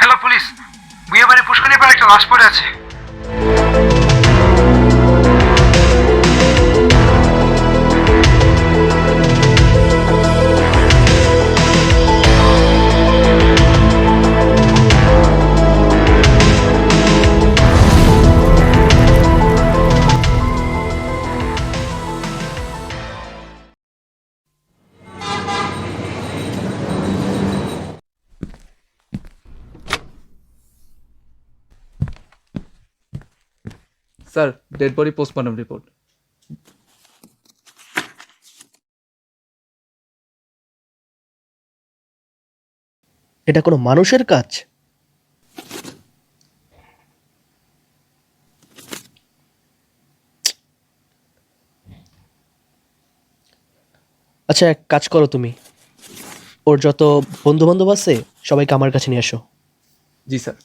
Hello police বিয়ে বাড়ি পুষ্করিণী পাড়ে একটা লাশ পড়ে আছে sir dead body postmortem report এটা কোনো মানুষের কাজ? আচ্ছা এক কাজ করো তুমি। ওর যত বন্ধু বান্ধব আছে সবাইকে আমার কাছে নিয়ে আসো। জি স্যার।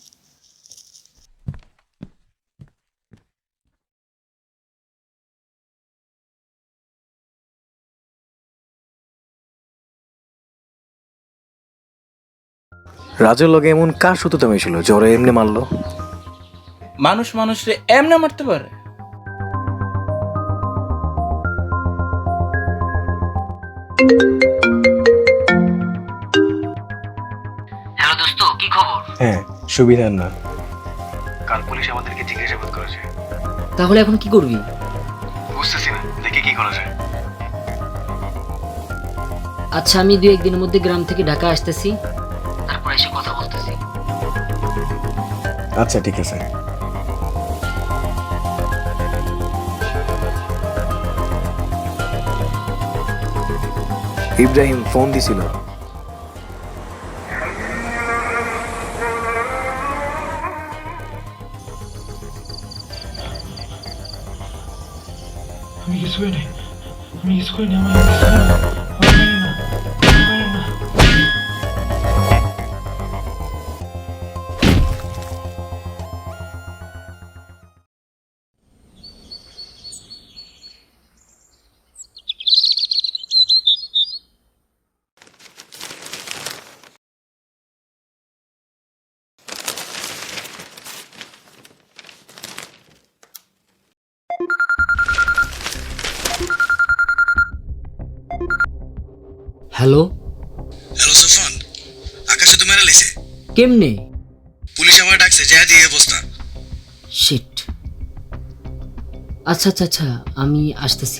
রাজের লগে এমন কার সুতোতে মেয়েছিল জ্বরে এমনি মারলো? মানুষ মানুষরে এমনে মারতে পারে। হ্যালো দোস্ত কি খবর? হ্যাঁ সুবিধার না। কাল পুলিশ আমাদেরকে জিজ্ঞাসাবাদ করেছে। তাহলে এখন কি করবি? বুঝতেছি না দেখি কি করা যায়। আচ্ছা আমি দু একদিনের মধ্যে গ্রাম থেকে ঢাকা আসতেছি। আচ্ছা ঠিক আছে। ইব্রাহিম ফোন দিছিল। আমি কিছু করি আমি কিছু করি আমার কেমনে? পুলিশ আমার ডাকছে যা দিয়ে অবস্থা। শিট আচ্ছা আচ্ছা আচ্ছা আমি আসতেছি।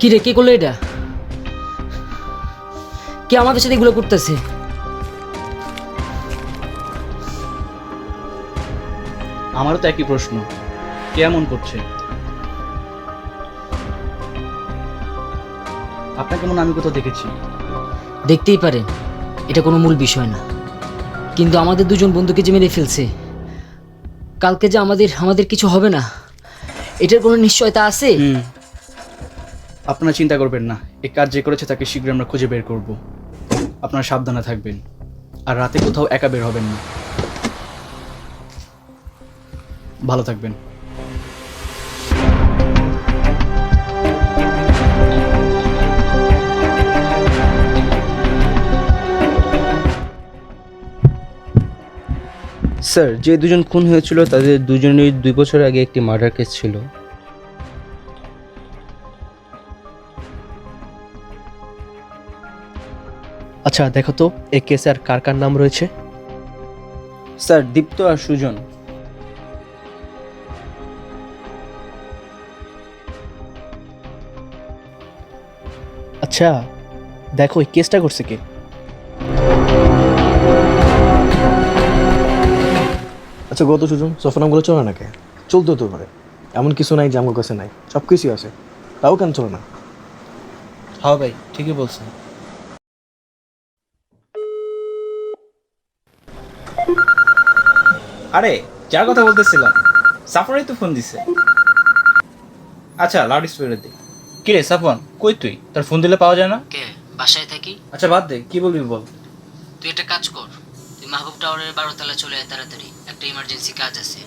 কি রে কে করল এটা? কে আমাদের সাথে এগুলো করতেছে? আমারও তো একই প্রশ্ন। কে এমন করছে? আপনাকে মনে আমি কোথাও দেখেছি। দেখতেই পারেন এটা কোনো মূল বিষয় না। কিন্তু আমাদের দুজন বন্ধুকে যে মেরে ফেলছে কালকে যে আমাদের আমাদের কিছু হবে না এটার কোনো নিশ্চয়তা আছে? আপনারা চিন্তা করবেন না, এ কাজ যে করেছে তাকে শীঘ্রই আমরা খুঁজে বের করব। আপনারা সাবধানে থাকবেন, আর রাতে কোথাও একা বের হবেন না। ভালো থাকবেন। স্যার, যে দুজন খুন হয়েছিল, তাদের দুজনেরই দুই বছর আগে একটি মার্ডার কেস ছিল। আচ্ছা দেখো তো এই কেসে আর কার কার নাম রয়েছে? স্যার দীপ্ত আর সুজন। আচ্ছা দেখো এই কেসটা করছে কে? আচ্ছা গত সুজন সফনামগুলো চলে না কে চলতো তো পারে এমন কিছু নাই যে আমার কাছে নাই। সব কিছুই আছে। তাও কেন চলে না? হ্যাঁ ভাই ঠিকই বলছেন। আরে যার কথা বলতেছিলাম সাফারই তো ফোন দিছে। আচ্ছা লাউড স্পিকারে দে। কি রে সাফন কই তুই? তার ফোন দিলে পাওয়া যায় না? কে বাসায় থাকি? আচ্ছা বাদ দে কি বলবি বল। তুই একটা কাজ কর তুই মাহবুব টাওয়ারের বারো তলা চলে আয় তাড়াতাড়ি। একটা ইমার্জেন্সি কাজ আছে।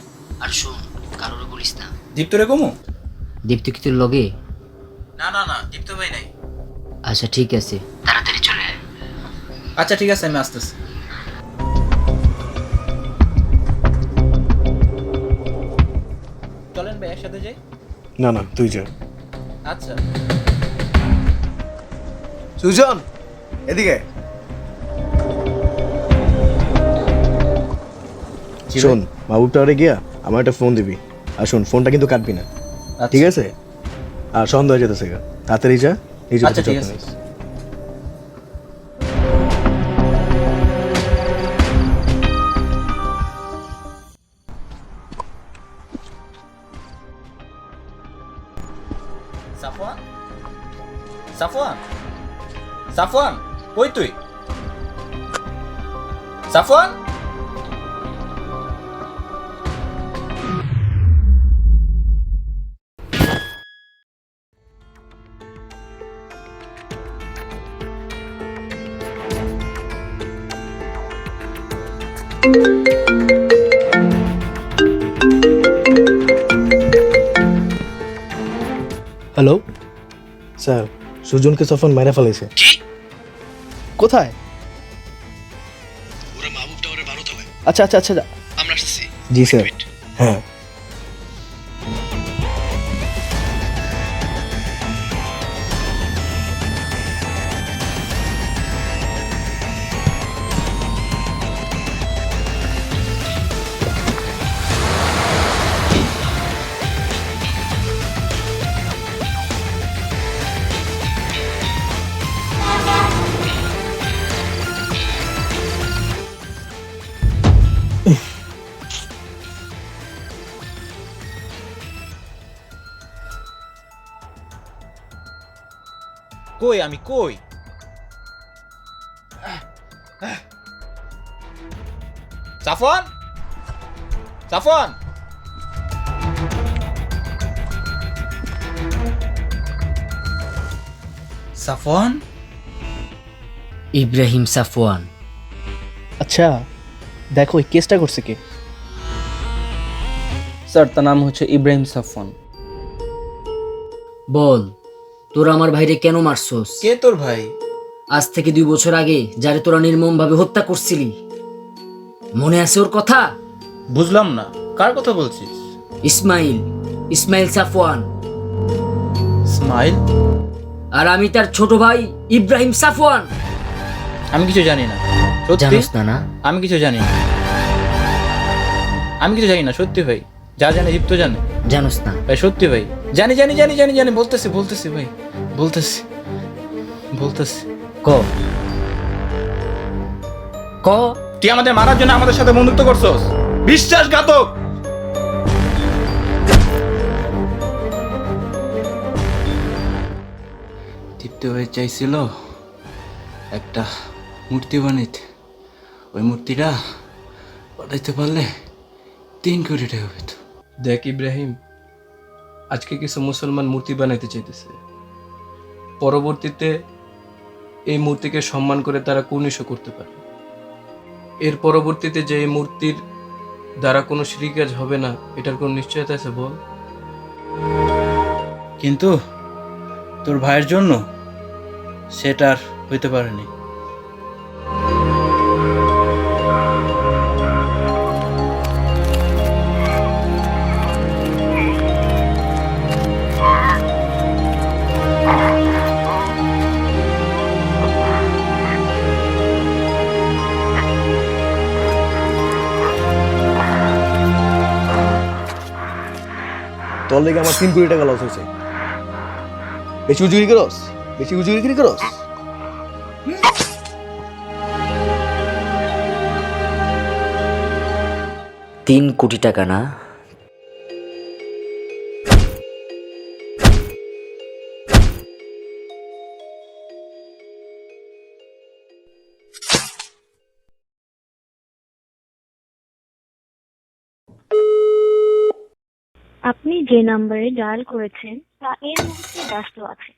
আর শোন কারোর বলিস না। দীপ্ত রে কমু? দীপ্ত কি তোর লগে? না না না দীপ্ত ভাই নাই। আচ্ছা ঠিক আছে। তাড়াতাড়ি চলে আয়। আচ্ছা ঠিক আছে আমি আসতেছি। না না তুই যা আচ্ছা। সুজন এদিকে। শোন মাহবুব টাওয়ারে গিয়া আমার একটা ফোন দিবি। আর শোন ফোনটা কিন্তু কাটবি না। ঠিক আছে? আর সন্দেহ হয়ে যেতেছে গা। তাড়াতাড়ি যা নিজে আচ্ছা ঠিক আছে। হ্যালো স্যার সুজনকে সফন মেরে ফেলাইছে। কোথায়? আচ্ছা আচ্ছা আচ্ছা জি স্যার। হ্যাঁ। কই আমি কই? সাফওয়ান? সাফওয়ান? সাফওয়ান? ইব্রাহিম সাফওয়ান। আচ্ছা দেখো এই কেসটা করছে কে? স্যার তার নাম হচ্ছে ইব্রাহিম সাফওয়ান। বল। তোরা আমার ভাইরে কেন মারছস? কে তোর ভাই? আজ থেকে দুই বছর আগে যারে তোরা নির্মম ভাবে হত্যা করছিলি। মনে আছে ওর কথা? বুঝলাম না। কার কথা বলছিস? ইসমাইল। ইসমাইল সাফওয়ান। স্মাইল আর আমি তার ছোট ভাই ইব্রাহিম সাফওয়ান। আমি কিছু জানি না। সত্যি? জানোস না না? আমি কিছু জানি না। আমি কিছু জানি না সত্যি ভাই। যা জানে দীপ্ত জানে। জানোস না। ভাই সত্যি ভাই। জানি জানি জানি জানি জানি বলতেছি বলতেছি ভাই। বলতেছি বলতেছি। ক? ক? তুই আমাদের মারার জন্য আমাদের সাথে বন্ধুত্ব করছস? বিশ্বাসঘাতক! দীপ্ত ভাই চাইছিল একটা মূর্তি বানাইতে। ওই মূর্তিটা বানাইতে পারলে তিন কোটি টাকা পেত দেখ ইব্রাহিম আজকে কিছু মুসলমান মূর্তি বানাইতে চাইতেছে। পরবর্তীতে এই মূর্তিকে সম্মান করে তারা কুনিশও করতে পারে। এর পরবর্তীতে যে এই মূর্তির দ্বারা কোনো শ্রীকাজ হবে না, এটার কোনো নিশ্চয়তা আছে বল? কিন্তু তোর ভাইয়ের জন্য সেটা আর হইতে পারেনি। তোর লেগে আমার তিন কোটি টাকা লস হয়েছে। বেশি উজুরি করস? বেশি উজুরি করস? তিন কোটি টাকা না? আপনি যে নাম্বারে ডায়াল করেছেন তা এই মুহূর্তে ব্যস্ত আছে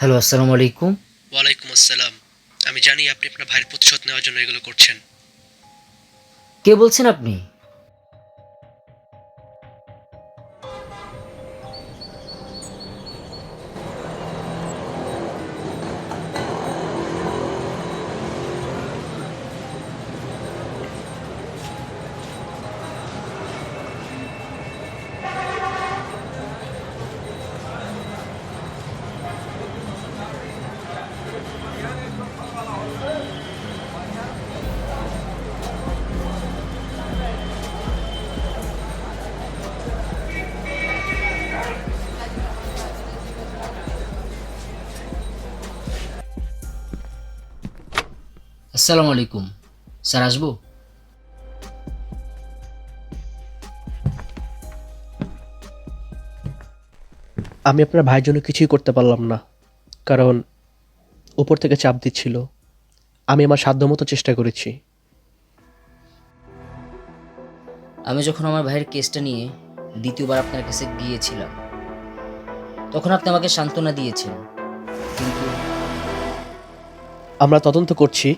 হ্যালো আসসালামু আলাইকুম ওয়ালাইকুম আসসালাম। আমি জানি আপনি আপনার ভাইয়ের প্রতিশোধ নেওয়ার জন্য এগুলো করছেন। কে বলছেন আপনি? আসসালামু আলাইকুম। স্যার আসব? আমি আপনার ভাইয়ের জন্য কিছুই করতে পারলাম না কারণ উপর থেকে চাপ দিচ্ছিল। আমি আমার সাধ্যমতো চেষ্টা করেছি। আমি যখন আমার ভাইয়ের কেসটা নিয়ে দ্বিতীয়বার আপনার কাছে গিয়েছিলাম তখন আপনি আমাকে সান্ত্বনা দিয়েছেন কিন্তু আমরা তদন্ত করছি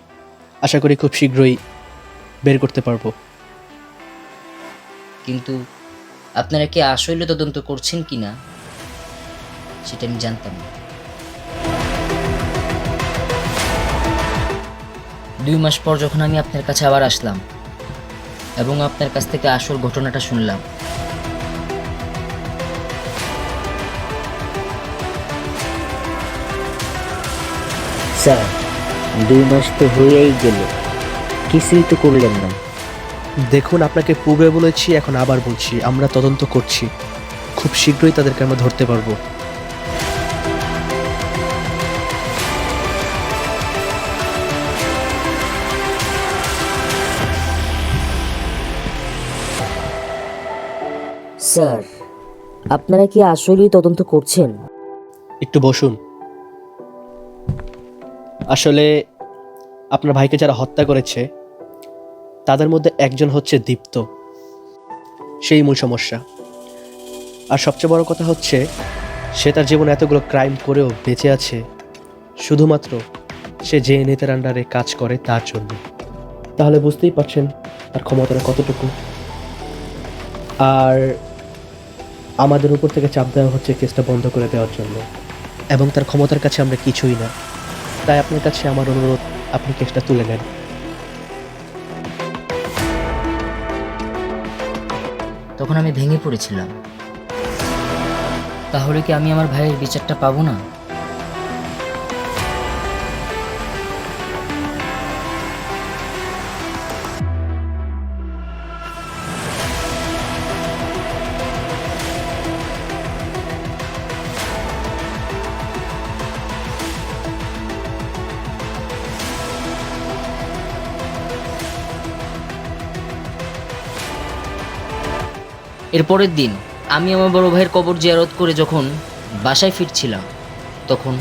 আশা করি খুব শীঘ্রই বের করতে পারব। কিন্তু আপনারা কি আসলে তদন্ত করছেন কি না, সেটা আমি জানতাম না। দুই মাস পর যখন আমি আপনার কাছে আবার আসলাম এবং আপনার কাছ থেকে আসল ঘটনাটা শুনলাম, স্যার দুই মাস তো হয়েই গেল। কিছুই তো করলেন না। দেখুন আপনাকে পূর্বে বলেছি এখন আবার বলছি আমরা তদন্ত করছি। খুব শীঘ্রই তাদেরকে আমরা ধরতে পারব। স্যার আপনারা কি আসলেই তদন্ত করছেন? একটু বসুন। আসলে আপনার ভাইকে যারা হত্যা করেছে, তাদের মধ্যে একজন হচ্ছে দীপ্ত। সেই মূল সমস্যা। আর সবচেয়ে বড় কথা হচ্ছে, সে তার জীবনে এতগুলো ক্রাইম করেও বেঁচে আছে, শুধুমাত্র সে যে নেতার আন্ডারে কাজ করে তার জন্য। তাহলে বুঝতেই পারছেন তার ক্ষমতাটা কতটুকু। আর আমাদের উপর থেকে চাপ দেওয়া হচ্ছে কেসটা বন্ধ করে দেওয়ার জন্য। এবং তার ক্ষমতার কাছে আমরা কিছুই না। তাই আপনার কাছে আমার অনুরোধ, আপনি কেসটা তুলে নেন। তখন আমি ভেঙে পড়েছিলাম। তাহলে কি আমি আমার ভাইয়ের বিচারটা পাবো না? এর পরের দিন আমি আমার বড় ভাইয়ের কবর জিয়ারত করে যখন বাসায় ফিরছিলাম, তখন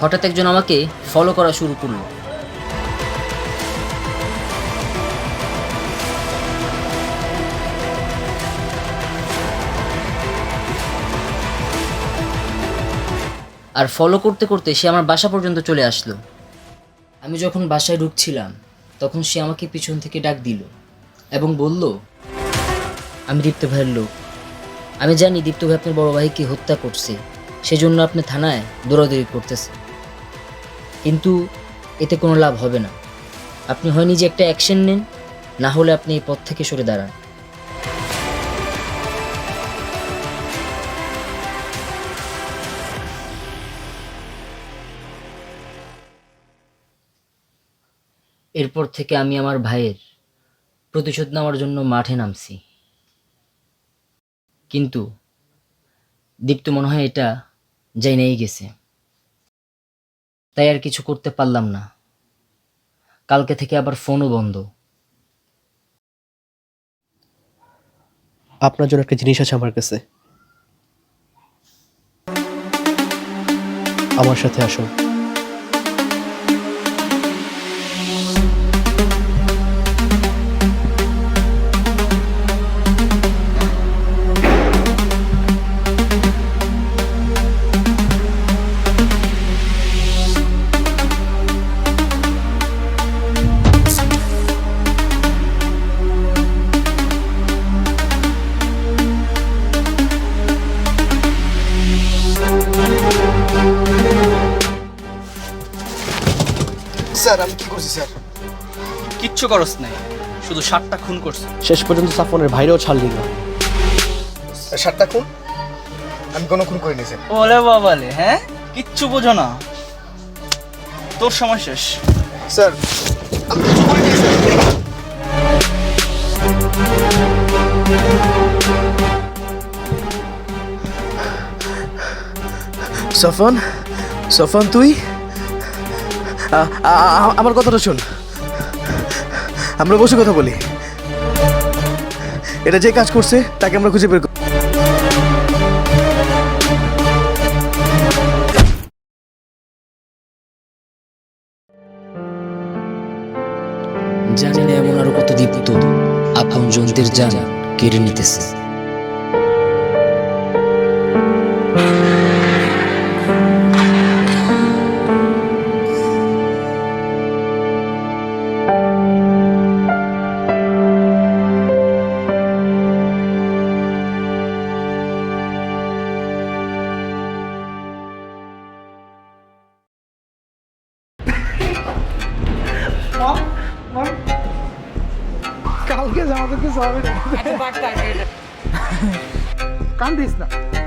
হঠাৎ একজন আমাকে ফলো করা শুরু করল। আর ফলো করতে করতে সে আমার বাসা পর্যন্ত চলে আসলো। আমি যখন বাসায় ঢুকছিলাম, তখন সে আমাকে পিছন থেকে ডাক দিল এবং বলল আমি দীপ্ত ভাইয়ের লোক। আমি জানি দীপ্ত ভাই আপনার বড় ভাইকে হত্যা করছে। সেজন্য আপনি থানায় দৌড়াদৌড়ি করতেছে কিন্তু এতে কোনো লাভ হবে না। আপনি হয় নিজে একটা অ্যাকশন নেন, না হলে আপনি এই পথ থেকে সরে দাঁড়ান। এরপর থেকে আমি আমার ভাইয়ের প্রতিশোধ নেওয়ার জন্য মাঠে নামছি। কিন্তু দীপ্ত মনে হয় এটা জেনেই গেছে। তাই আর কিছু করতে পারলাম না। কালকে থেকে আবার ফোনও বন্ধ। আপনার জন্য একটা জিনিস আছে আমার কাছে। আমার সাথে আসুন। কিচ্ছু করস নাই। শুধু সাতটা খুন করছে। শেষ পর্যন্ত সাফনের ভাইরেও ছাড়লি না সাতটা খুন? আমি কোনো খুন করিনি স্যার। ওলে বাবালে হ্যাঁ? কিচ্ছু বোঝো না। তোর সময় শেষ। স্যার আমি কিছু করিনি স্যার। সফন সফন তুই? আমার কথাটা শোন। আমরা বসে কথা বলি। এটা যে কাজ করছে, তাকে আমরা খুঁজে বের করি জানি না এমন আরও কত দীপ্ত আপন জন্তুর জান কেড়ে নিতেছে। দীপ্ত মনে হয়